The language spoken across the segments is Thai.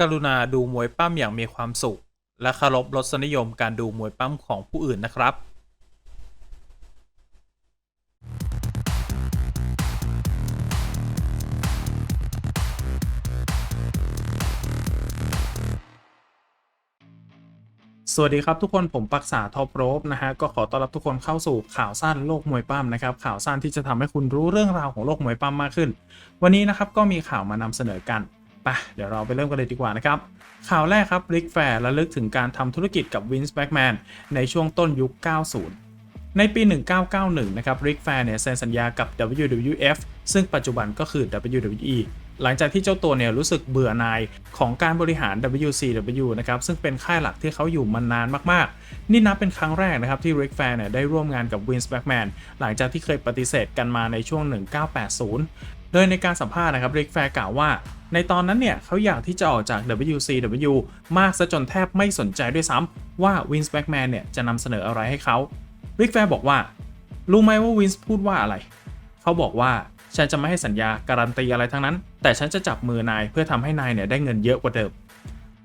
กรุณาดูมวยปั้มอย่างมีความสุข และเคารพรสนิยมการดูมวยปั้มของผู้อื่นนะครับสวัสดีครับทุกคนผมปักษาท็อปโรบนะฮะก็ขอต้อนรับทุกคนเข้าสู่ข่าวสั้นโลกมวยปั้มนะครับข่าวสั้นที่จะทำให้คุณรู้เรื่องราวของโลกมวยปั้มมากขึ้น วันนี้นะครับก็มีข่าวมานำเสนอกัน ไปเดี๋ยวเราไปเริ่มกันเลยดีกว่านะครับ ข่าวแรกครับริกแฟร์ระลึกถึงการทำธุรกิจกับวินส์แบ็กแมนในช่วงต้นยุค 90 ในปี 1991 นะครับริกแฟร์เนี่ยเซ็นสัญญากับ WWF ซึ่งปัจจุบันก็คือ WWE หลังจากที่เจ้าตัวเนี่ยรู้สึกเบื่อหน่ายของการบริหาร WCW นะครับซึ่งเป็นค่ายหลักที่เขาอยู่มานานมากๆ นี่นับเป็นครั้งแรกนะครับที่ริกแฟร์เนี่ยได้ร่วมงานกับวินส์แบ็กแมนหลังจากที่เคยปฏิเสธกันมาในช่วง 1980 โดยในการสัมภาษณ์นะครับริกแฟร์กล่าวว่า ในตอนนั้นเนี่ยเขาอยากที่จะออกจาก WCW มากซะจนแทบไม่สนใจด้วยซ้ำว่าวินส์แบ็กแมนเนี่ยจะนำเสนออะไรให้เขาริกแฟร์บอกว่า รู้ไหมว่าวินส์พูดว่าอะไร เขาบอกว่าฉันจะไม่ให้สัญญาการันตีอะไรทั้งนั้น แต่ฉันจะจับมือนายเพื่อทำให้นายเนี่ยได้เงินเยอะกว่าเดิม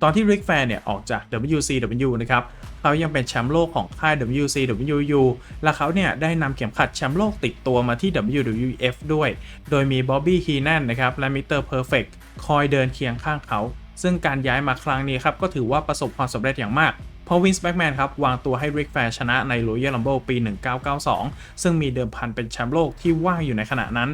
ตอนที่ริกแฟร์เนี่ยออกจาก WCW นะครับ เขายังเป็นแชมป์โลกของค่าย WCWU และเขาเนี่ยได้นำเข็มขัดแชมป์โลกติดตัวมาที่ WWF ด้วย โดยมีบ๊อบบี้ฮีแนนนะครับและมิสเตอร์เพอร์เฟกคอยเดินเคียงข้างเขา ซึ่งการย้ายมาครั้งนี้ครับก็ถือว่าประสบความสำเร็จอย่างมากเพราะวินส์แบ็กแมนครับ วางตัวให้ริกแฟร์ชนะใน Royal Rumble ปี 1992 ซึ่งมีเดิมพันเป็นแชมป์โลกที่ว่างอยู่ในขณะนั้น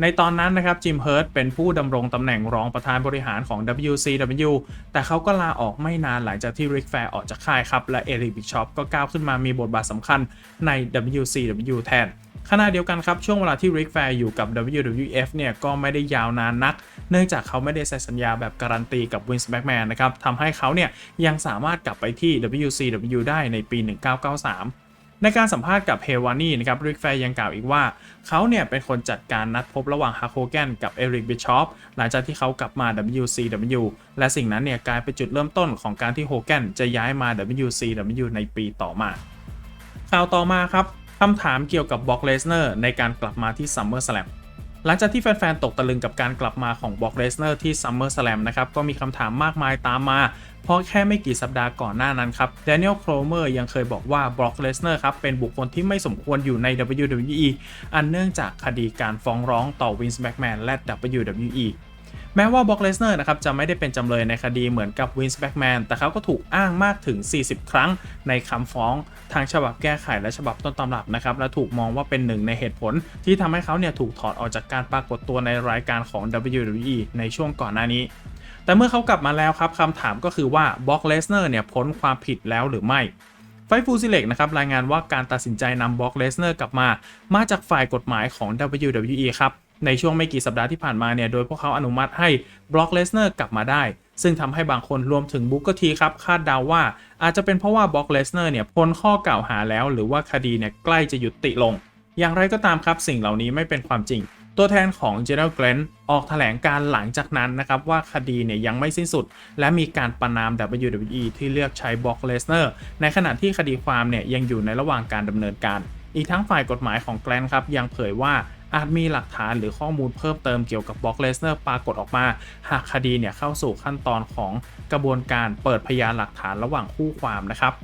ในตอนนั้นนะครับจิมเฮิร์ตเป็นผู้ดำรงตำแหน่งรองประธานบริหารของ WCW แต่เขาก็ลาออกไม่นานหลังจากที่ริกแฟร์ออกจากค่ายครับ และเอริกบิชอปก็ก้าวขึ้นมามีบทบาทสำคัญใน WCW แทนขณะเดียวกันครับ ช่วงเวลาที่ริกแฟร์อยู่กับ WWF เนี่ยก็ไม่ได้ยาวนานนัก เนื่องจากเขาไม่ได้เซ็นสัญญาแบบการันตีกับวินส์แบ็กแมนนะครับทำให้เขาเนี่ยยังสามารถกลับไปที่ WCW ได้ในปี 1993 ในการสัมภาษณ์กับเฮวานี่นะครับริกแฟร์ยังกล่าวอีกว่า เขาเนี่ยเป็นคนจัดการนัดพบระหว่างฮาโคแกนกับเอริกบิชอปหลังจากที่เขากลับมา WCW และสิ่งนั้นเนี่ยกลายเป็นจุดเริ่มต้นของการที่โฮแกนจะย้ายมา WCW ในปีต่อมาข่าวต่อมาครับคำถามเกี่ยวกับบ็อกเลสเนอร์ในการกลับมาที่ SummerSlam หลังจากที่แฟนๆ ตกตะลึงกับการกลับมาของบ็อกเลสเนอร์ที่ SummerSlam นะครับ ก็มีคำถามมากมายตามมา เพราะแค่ไม่กี่สัปดาห์ก่อนหน้านั้นครับ Daniel c r o m e r ยังเคยบอกว่าบ็อกเลสเนอร์ครับ เป็นบุคคลที่ไม่สมควรอยู่ใน WWE อันเนื่องจากคดีการฟ้องร้องต่อ Vince McMahon และ WWE แม้ว่าบ็อกเลสเนอร์นะครับจะไม่ได้เป็นจำเลยในคดีเหมือนกับวินส์แบ็กแมนแต่เขาก็ถูกอ้างมากถึง 40 ครั้งในคำฟ้องทางฉบับแก้ไขและฉบับต้นตำรับนะครับและถูกมองว่าเป็นหนึ่งในเหตุผล ที่ทำให้เขาเนี่ยถูกถอดออกจากการปรากฏตัวในรายการของ WWE ในช่วงก่อนหน้านี้แต่เมื่อเขากลับมาแล้วครับคำถามก็คือว่าบ็อกเลสเนอร์เนี่ยพ้นความผิดแล้วหรือไม่ ไฟฟูซิเล็กนะครับรายงานว่าการตัดสินใจนำบ็อกเลสเนอร์กลับมา มาจากฝ่ายกฎหมายของ WWE ครับ ในช่วงไม่กี่สัปดาห์ที่ผ่านมาเนี่ย โดยพวกเขาอนุมัติให้บล็อกเลสเนอร์กลับมาได้ ซึ่งทำให้บางคนรวมถึงบุ๊กกอร์ทีครับ คาดเดาว่าอาจจะเป็นเพราะว่าบล็อกเลสเนอร์เนี่ยพ้นข้อกล่าวหาแล้ว หรือว่าคดีเนี่ยใกล้จะยุติลง อย่างไรก็ตามครับสิ่งเหล่านี้ไม่เป็นความจริง ตัวแทนของ General Grant ออกแถลงการหลังจากนั้นนะครับว่าคดีเนี่ยยังไม่สิ้นสุด และมีการประนาม WWE ที่เลือกใช้บล็อกเลสเนอร์ในขณะที่คดีความเนี่ยยังอยู่ในระหว่างการดำเนินการ อีกทั้งฝ่ายกฎหมายของแกลนครับยังเผยว่า อาจมีหลักฐานหรือข้อมูลเพิ่มเติมเกี่ยวกับบล็อกเลสเนอร์ปรากฏออกมา หากคดีเนี่ยเข้าสู่ขั้นตอนของกระบวนการเปิดพยานหลักฐานระหว่างคู่ความนะครับ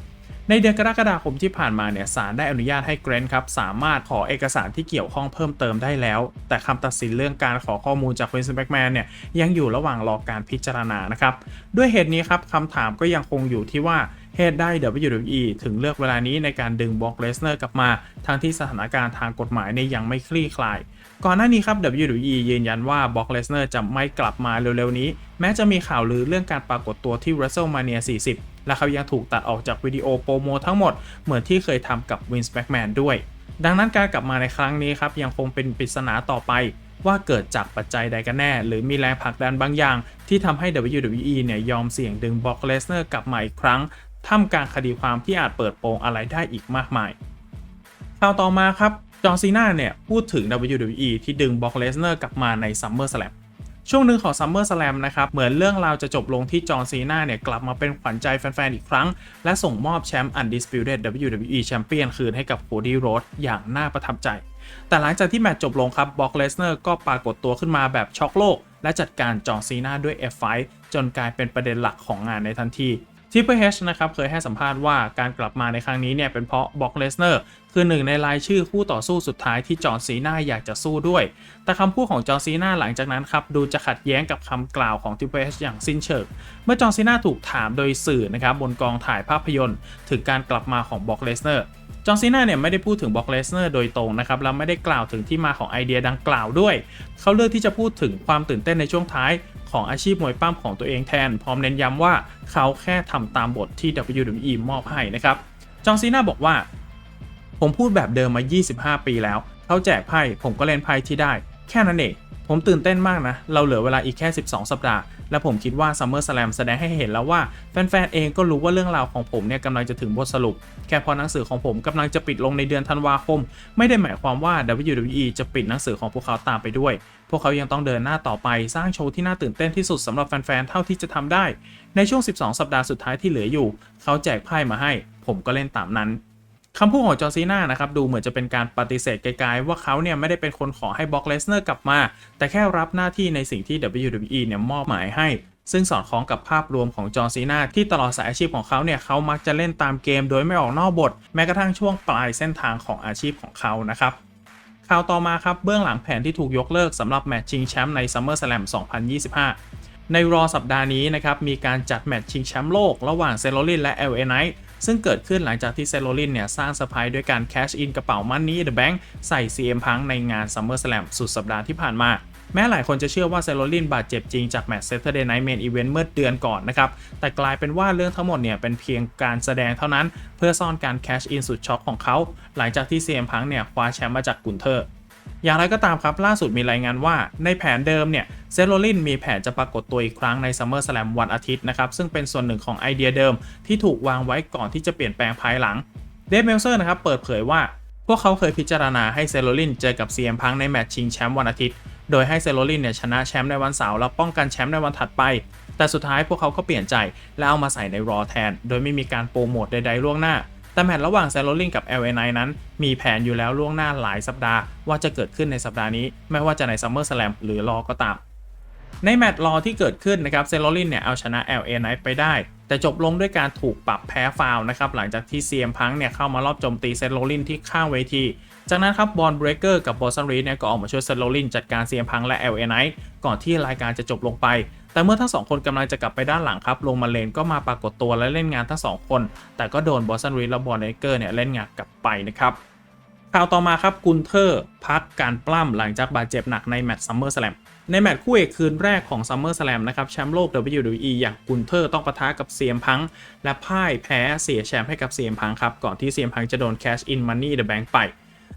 ในเดือนกรกฎาคมที่ผ่านมาเนี่ยศาลได้อนุญาตให้เกรนครับสามารถขอเอกสารที่เกี่ยวข้องเพิ่มเติมได้แล้ว แต่คำตัดสินเรื่องการขอข้อมูลจากวินส์แบ็กแมนเนี่ยยังอยู่ระหว่างรอการพิจารณานะครับ ด้วยเหตุนี้ครับคำถามก็ยังคงอยู่ที่ว่า เหตุใด WWE ถึงเลือกเวลานี้ในการดึงบ็อกเลสเนอร์กลับมา ทั้งที่สถานการณ์ทางกฎหมายเนี่ยยังไม่คลี่คลาย ก่อนหน้านี้ครับ WWE ยืนยันว่าบ็อกเลสเนอร์จะไม่กลับมาเร็วๆนี้ แม้จะมีข่าวลือเรื่องการปรากฏตัวที่ WrestleMania 40 และเขายังถูกตัดออกจากวิดีโอโปรโมทั้งหมด เหมือนที่เคยทำกับ Vince McMahon ด้วย ดังนั้นการกลับมาในครั้งนี้ครับยังคงเป็นปริศนาต่อไปว่าเกิดจากปัจจัยใดกันแน่ หรือมีแรงผลักดันบางอย่าง ที่ทำให้ WWE เนี่ยยอมเสี่ยงดึงบ็อกเลสเนอร์กลับมาอีกครั้ง ท่ามกลางคดีความที่อาจเปิดโปงอะไรได้อีกมากมายข่าวต่อมาครับ จอร์ซีนาเนี่ย พูดถึง WWE ที่ดึงบ็อกเลสเนอร์กลับมาใน SummerSlam ช่วงหนึ่งของ SummerSlam นะครับ เหมือนเรื่องราวจะจบลงที่จอร์ซีนาเนี่ย กลับมาเป็นขวัญใจแฟนๆ อีกครั้ง และส่งมอบแชมป์ Undisputed WWE Champion คืนให้กับโคดี้โรดอย่างน่าประทับใจ แต่หลังจากที่แมตช์จบลงครับบ็อกเลสเนอร์ก็ปรากฏตัวขึ้นมาแบบช็อกโลก และจัดการจอร์ซีนาด้วย F5 จนกลายเป็นประเด็นหลักของงานในทันที Triple H นะครับเคยให้สัมภาษณ์ว่าการกลับมาในครั้งนี้เนี่ยเป็นเพราะบ็อกเลสเนอร์คือหนึ่งในรายชื่อคู่ต่อสู้สุดท้ายที่จอร์ซีนาอยากจะสู้ด้วย แต่คำพูดของจอร์ซีนาหลังจากนั้นครับดูจะขัดแย้งกับคำกล่าวของ Triple H อย่างสิ้นเชิง เมื่อจอร์ซีนาถูกถามโดยสื่อนะครับบนกองถ่ายภาพยนตร์ถึงการกลับมาของบ็อกเลสเนอร์จอห์นซีนาเนี่ยไม่ได้พูดถึงบ็อกเลสเนอร์โดยตรงนะครับและไม่ได้กล่าวถึงที่มาของไอเดียดังกล่าวด้วย เขาเลือกที่จะพูดถึงความตื่นเต้นในช่วงท้าย ของอาชีพมวยปั้มของตัวเองแทน พร้อมเน้นย้ำว่าเขาแค่ทำตามบทที่ WWE มอบให้นะครับ จองซีนาบอกว่า ผมพูดแบบเดิมมา 25 ปีแล้ว เขาแจกไพ่ผมก็เล่นไพ่ที่ได้ แค่นั้นเอง ผมตื่นเต้นมากนะ เราเหลือเวลาอีกแค่ 12 สัปดาห์ และผมคิดว่า Summer Slam แสดงให้เห็นแล้วว่า แฟนๆ เองก็รู้ว่าเรื่องราวของผมเนี่ยกำลังจะถึงบทสรุป แค่พอหนังสือของผมกำลังจะปิดลงในเดือนธันวาคม ไม่ได้หมายความว่า WWE จะปิดหนังสือของพวกเขาตามไปด้วย พวกเขายังต้องเดินหน้าต่อไปสร้างโชว์ที่น่าตื่นเต้นที่สุดสำหรับแฟนๆ เท่าที่จะทำได้ ในช่วง 12 สัปดาห์สุดท้ายที่เหลืออยู่ เขาแจกไพ่มาให้ ผมก็เล่นตามนั้น คำพูดของจอร์ซีนานะครับดูเหมือนจะเป็นการปฏิเสธไกลๆว่าเขาเนี่ยไม่ได้เป็นคนขอให้บ็อกเลสเนอร์กลับมา แต่แค่รับหน้าที่ในสิ่งที่ WWE เนี่ยมอบหมายให้ ซึ่งสอดคล้องกับภาพรวมของจอร์ซีนาที่ตลอดสายอาชีพของเขาเนี่ยเขามักจะเล่นตามเกมโดยไม่ออกนอกบท แม้กระทั่งช่วงปลายเส้นทางของอาชีพของเขานะครับข่าวต่อมาครับเบื้องหลังแผนที่ถูกยกเลิกสำหรับแมตช์ชิงแชมป์ใน SummerSlam 2025 ในรอสัปดาห์นี้นะครับมีการจัดแมตช์ชิงแชมป์โลกระหว่างเซโรลินและ LA Knight ซึ่งเกิดขึ้นหลังจากที่เซโรลินเนี่ยสร้างเซอร์ไพรส์ด้วยการแคชอินกระเป๋ามันนี่เดอะแบงค์ใส่ CM Punk ในงาน SummerSlam สุดสัปดาห์ที่ผ่านมาแม้หลายคนจะเชื่อว่าเซโรลินบาดเจ็บจริงจากแมตช์ Saturday Night Main Event เมื่อเดือนก่อนนะครับ แต่กลายเป็นว่าเรื่องทั้งหมดเนี่ยเป็นเพียงการแสดงเท่านั้น เพื่อซ่อนการแคชอินสุดช็อกของเขา หลังจากที่ CM Punk เนี่ยคว้าแชมป์มาจากกุนเทอร์ อย่างไรก็ตามครับล่าสุดมีรายงานว่าในแผนเดิมเนี่ย เซโรลินมีแผนจะปรากฏตัวอีกครั้งใน Summer Slam วันอาทิตย์นะครับ ซึ่งเป็นส่วนหนึ่งของไอเดียเดิมที่ถูกวางไว้ก่อนที่จะเปลี่ยนแปลงภายหลังเดฟเมลเซอร์นะครับเปิดเผยว่า พวกเขาเคยพิจารณาให้เซโรลินเจอกับ CM Punk ในแมตช์ชิงแชมป์วันอาทิตย์ โดยให้เซโรลินเนี่ยชนะแชมป์ในวันเสาร์แล้วป้องกันแชมป์ในวันถัดไป แต่สุดท้ายพวกเขาก็เปลี่ยนใจและเอามาใส่ในรอแทน โดยไม่มีการโปรโมทใดๆล่วงหน้าแต่แมตช์ระหว่างเซโรลินกับ LA Knight นั้น มีแผนอยู่แล้วล่วงหน้าหลายสัปดาห์ ว่าจะเกิดขึ้นในสัปดาห์นี้ ไม่ว่าจะใน Summer Slam หรือรอก็ตาม ในแมตช์รอที่เกิดขึ้นนะครับเซโรลินเนี่ยเอาชนะ LA Knight ไปได้ แต่จบลงด้วยการถูกปรับแพ้ฟาวนะครับหลังจากที่ CM Punk เนี่ยเข้ามารอบโจมตีเซโรลินที่ข้างเวที จากนั้นครับบอลเบรเกอร์กับบอสซันรีเนี่ยก็ออกมาช่วยเซโรลินจัดการ CM Punk และ LA Knight ก่อนที่รายการจะจบลงไป แต่เมื่อทั้งสองคนกำลังจะกลับไปด้านหลังครับลงมาเลนก็มาปรากฏตัวและเล่นงานทั้งสองคน แต่ก็โดนบอสซันรีและบอลเบรเกอร์เนี่ยเล่นงานกลับไปนะครับข่าวต่อมาครับกุนเทอร์พักการปล้ำหลังจากบาดเจ็บหนักในแมตช์ซัมเมอร์สแลม ในแมตช์คู่เอกคืนแรกของซัมเมอร์สแลมนะครับแชมป์โลก WWE อย่างกุนเทอร์ต้องปะทะกับเซียมพัง และพ่ายแพ้เสียแชมป์ให้กับเซียมพังครับ ก่อนที่เซียมพังจะโดนแคชอินมันนี่เดอะแบงค์ไป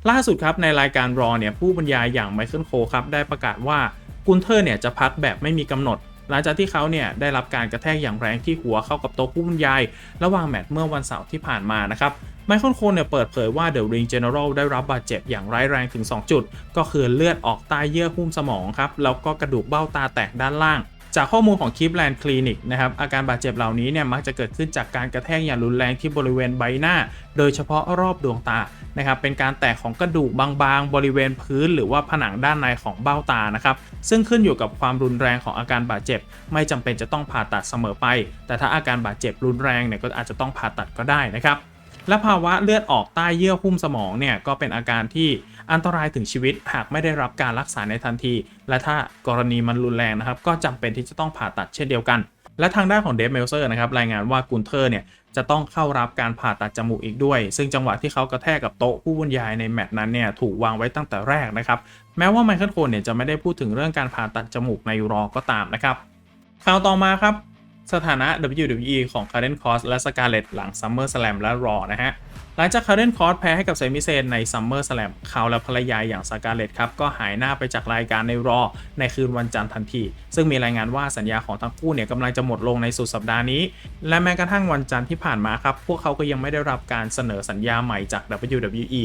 ล่าสุดครับในรายการรอเนี่ยผู้บรรยายอย่างไมเคิลโคครับได้ประกาศว่ากุนเทอร์เนี่ยจะพักแบบไม่มีกำหนด หลังจากที่เขาเนี่ยได้รับการกระแทกอย่างแรงที่หัวเข้ากับโต๊ะผู้บรรยาย ระหว่างแมตช์เมื่อวันเสาร์ที่ผ่านมานะครับไมเคิลโคนเนี่ยเปิดเผยว่าเดอะริงเจเนอรัลได้รับบาดเจ็บอย่างร้ายแรงถึง 2 จุด ก็คือเลือดออกใต้เยื่อหุ้มสมองครับ แล้วก็กระดูกเบ้าตาแตกด้านล่าง จากข้อมูลของ Keepland Clinic นะครับอาการบาดเจ็บเหล่านี้เนี่ยมักจะเกิดขึ้นจากการกระแทกอย่างรุนแรงที่บริเวณใบหน้า โดยเฉพาะรอบดวงตานะครับเป็นการแตกของกระดูกบางๆ บริเวณพื้น หรือว่าผนังด้านในของเบ้าตานะครับซึ่งขึ้นอยู่กับความรุนแรงของอาการบาดเจ็บ ไม่จำเป็นจะต้องผ่าตัดเสมอไป แต่ถ้าอาการบาดเจ็บรุนแรงเนี่ยก็อาจจะต้องผ่าตัดก็ได้นะครับและภาวะเลือดออกใต้เยื่อหุ้มสมองเนี่ยก็เป็นอาการที่ อันตรายถึงชีวิตหากไม่ได้รับการรักษาในทันที และถ้ากรณีมันรุนแรงนะครับ ก็จำเป็นที่จะต้องผ่าตัดเช่นเดียวกัน และทางด้านของเดฟเมลเซอร์นะครับรายงานว่ากุนเทอร์เนี่ยจะต้องเข้ารับการผ่าตัดจมูกอีกด้วย ซึ่งจังหวะที่เขากระแทกกับโต๊ะผู้บรรยายในแมตช์นั้นเนี่ยถูกวางไว้ตั้งแต่แรกนะครับ แม้ว่าไมเคิลโคนเนี่ยจะไม่ได้พูดถึงเรื่องการผ่าตัดจมูกในรอก็ตามนะครับข่าวต่อมาครับ สถานะ WWE ของ Karen Cross และ Scarlett หลัง Summer Slam และ Raw นะฮะ หลังจากคาร์เรนคอร์สแพ้ให้กับเซมิเซนในซัมเมอร์สแลมเขาและภรรยาอย่างสกาเลต์ครับก็หายหน้าไปจากรายการในรอในคืนวันจันทร์ทันที ซึ่งมีรายงานว่าสัญญาของทั้งคู่เนี่ยกำลังจะหมดลงในสุดสัปดาห์นี้ และแม้กระทั่งวันจันทร์ที่ผ่านมาครับพวกเขาก็ยังไม่ได้รับการเสนอสัญญาใหม่จาก WWE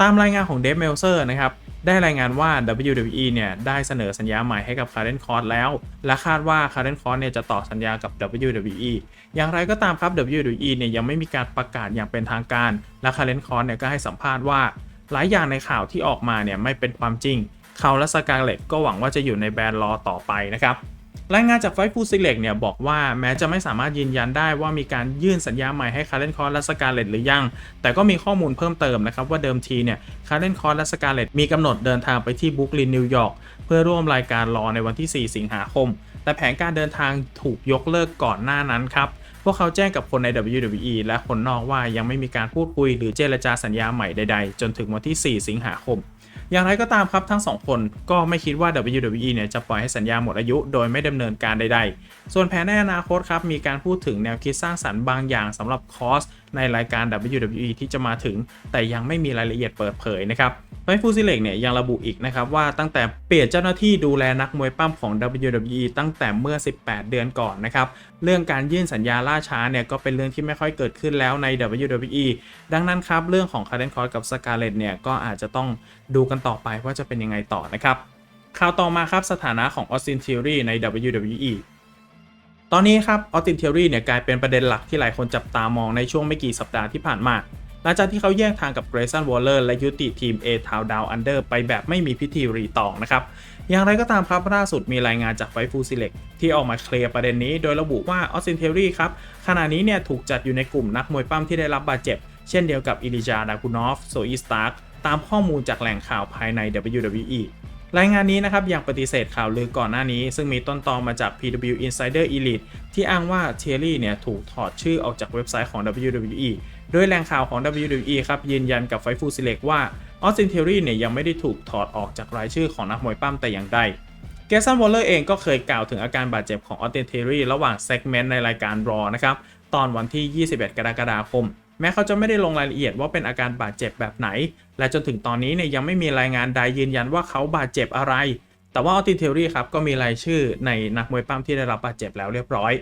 ตามรายงานของเดฟเมลเซอร์นะครับ ได้รายงานว่า WWE เนี่ยได้เสนอสัญญาใหม่ให้กับคาร์เ n นคอร์ s แล้ว และคาดว่าคาร์เ n นคอร์ s เนี่ยจะต่อสัญญากับ WWE อย่างไรก็ตามครับ WWE เนี่ยยังไม่มีการประกาศอย่างเป็นทางการ และคาร์เ n นคอร์ s เนี่ยก็ให้สัมภาษณ์ว่า หลายอย่างในข่าวที่ออกมาเนี่ยไม่เป็นความจริง เขาและสกาเลตก็หวังว่าจะอยู่ในแบรนด์รอต่อไปนะครับ รายงานจากไฟฟูซิเล็กเนี่ยบอกว่าแม้จะไม่สามารถยืนยันได้ว่ามีการยื่นสัญญาใหม่ให้คาร์เรนคอร์และสกาเลตหรือยัง แต่ก็มีข้อมูลเพิ่มเติมนะครับว่าเดิมทีเนี่ยคาร์เรนคอร์และสกาเลตมีกำหนดเดินทางไปที่บุกลินนิวยอร์กเพื่อร่วมรายการรอในวันที่ 4 สิงหาคม แต่แผนการเดินทางถูกยกเลิกก่อนหน้านั้นครับพวกเขาแจ้งกับคนใน WWE และคนนอกว่ายังไม่มีการพูดคุยหรือเจรจาสัญญาใหม่ใด ๆ จนถึงวันที่ 4 สิงหาคม อย่างไรก็ตามครับทั้งสองคนก็ไม่คิดว่า WWE เนี่ยจะปล่อยให้สัญญาหมดอายุโดยไม่ดำเนินการใดๆ ส่วนแผนในอนาคตครับมีการพูดถึงแนวคิดสร้างสรรค์บางอย่างสำหรับคอสในรายการ WWE ที่จะมาถึง แต่ยังไม่มีรายละเอียดเปิดเผยนะครับ ไฟฟูซิเล็กเนี่ยยังระบุอีกนะครับว่าตั้งแต่เปลี่ยนเจ้าหน้าที่ดูแลนักมวยปั้มของ WWE ตั้งแต่เมื่อ 18 เดือนก่อนนะครับเรื่องการยื่นสัญญาล่าช้าเนี่ยก็เป็นเรื่องที่ไม่ค่อยเกิดขึ้นแล้วใน WWE ดังนั้นครับเรื่องของคาร์เดนคอร์กับสกาเลตเนี่ยก็อาจจะต้องดูกันต่อไปว่าจะเป็นยังไงต่อนะครับข่าวต่อมาครับสถานะของออสตินเทอรี่ใน WWE ตอนนี้ครับออสตินเทอรี่เนี่ยกลายเป็นประเด็นหลักที่หลายคนจับตามองในช่วงไม่กี่สัปดาห์ที่ผ่านมา หลังจากที่เขาแยกทางกับเกรซันวอลเลอร์และยุติทีม A t o w n Down Under ไปแบบไม่มีพิธีรีตองนะครับ อย่างไรก็ตามครับล่าสุดมีรายงานจากไฟฟูซิเล็กที่ออกมาเคลียร์ประเด็นนี้ โดยระบุว่าออสตินเทอรี่ครับขณะนี้เนี่ยถูกจัดอยู่ในกลุ่มนักมวยปั้มที่ได้รับบาดเจ็บ เช่นเดียวกับอิลิจาดาคูนอฟโซอีสตาร์กตามข้อมูลจากแหล่งข่าวภายใน WWE รายงานนี้นะครับยังปฏิเสธข่าวลือก่อนหน้านี้ ซึ่งมีต้นตอมาจาก PW Insider Elite ที่อ้างว่าเทอรี่เนี่ยถูกถอดชื่อออกจากเว็บไซต์ของ WWE โดยแหล่งข่าวของ WWE ครับยืนยันกับไฟฟูซิเล็กว่าออสตินเทอรี่เนี่ยยังไม่ได้ถูกถอดออกจากรายชื่อของนักมวยปั้มแต่อย่างใดเกสันวอลเลอร์เองก็เคยกล่าวถึงอาการบาดเจ็บของออสตินเทอรี่ระหว่างเซกเมนต์ในรายการรอนะครับตอนวันที่ 21 กรกฎาคม แม้เขาจะไม่ได้ลงรายละเอียดว่าเป็นอาการบาดเจ็บแบบไหน และจนถึงตอนนี้เนี่ยยังไม่มีรายงานใดยืนยันว่าเขาบาดเจ็บอะไร แต่ว่าออสตินเทอรี่ครับก็มีรายชื่อในนักมวยปั้มที่ได้รับบาดเจ็บแล้วเรียบร้อย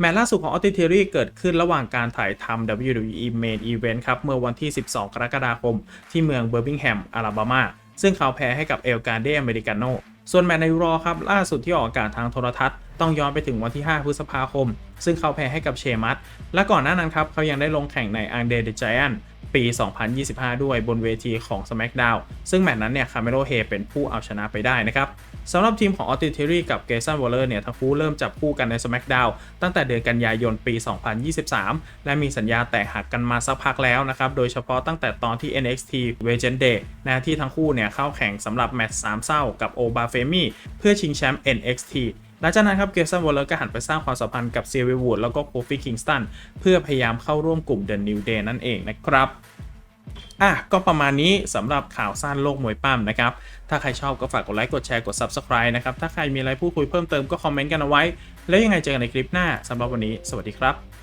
แมตช์ล่าสุดของออสติเทอรี่เกิดขึ้นระหว่างการถ่ายทำ WWE Main Event ครับ เมื่อวันที่ 12 กรกฎาคม ที่เมืองเบอร์มิงแฮม อลาบามา ซึ่งเขาแพ้ให้กับเอลการเดอเมริกาโนส่วนแมตช์ในรอครับ ล่าสุดที่ออกอากาศทางโทรทัศน์ ต้องย้อนไปถึงวันที่ 5 พฤษภาคม ซึ่งเขาแพ้ให้กับเชมัสและก่อนหน้านั้นครับเขายังได้ลงแข่งในอังเดเดจ i อนปี 2025 ด้วยบนเวทีของ SmackDown ซึ่งแมตช์นั้นเนี่ยคาเมโ o เฮเป็นผู้เอาชนะไปได้นะครับ สำหรับทีมของออตติเทอรี่กับเกสันวอลเลอร์เนี่ยทั้งคู่เริ่มจับคู่กันใน SmackDown ตั้งแต่เดือนกันยายนปี 2023 และมีสัญญาแตกหักกันมาสักพักแล้วนะครับ โดยเฉพาะตั้งแต่ตอนที่ NXT v e g e n Day นะที่ทั้งคู่เนี่ยเข้าแข่งสำหรับแมตช์สามเศร้ากับโอบาเฟมี่เพื่อชิงแชมป์ NXT หลังจากนั้นครับเกสันวอลเลอร์ก็หันไปสร้างความสัมพันธ์กับเซียร์วูดแล้วก็โคฟี่คิงสตันเพื่อพยายามเข้าร่วมกลุ่ม The New Day นั่นเองนะครับ อะก็ประมาณนี้สำหรับข่าวสั้นโลกมวยปั้มนะครับ ถ้าใครชอบก็ฝากกดไลค์กดแชร์กด Subscribe นะครับ ถ้าใครมีอะไรพูดคุยเพิ่มเติมก็คอมเมนต์กันเอาไว้ แล้วยังไงเจอกันในคลิปหน้าสำหรับวันนี้ สวัสดีครับ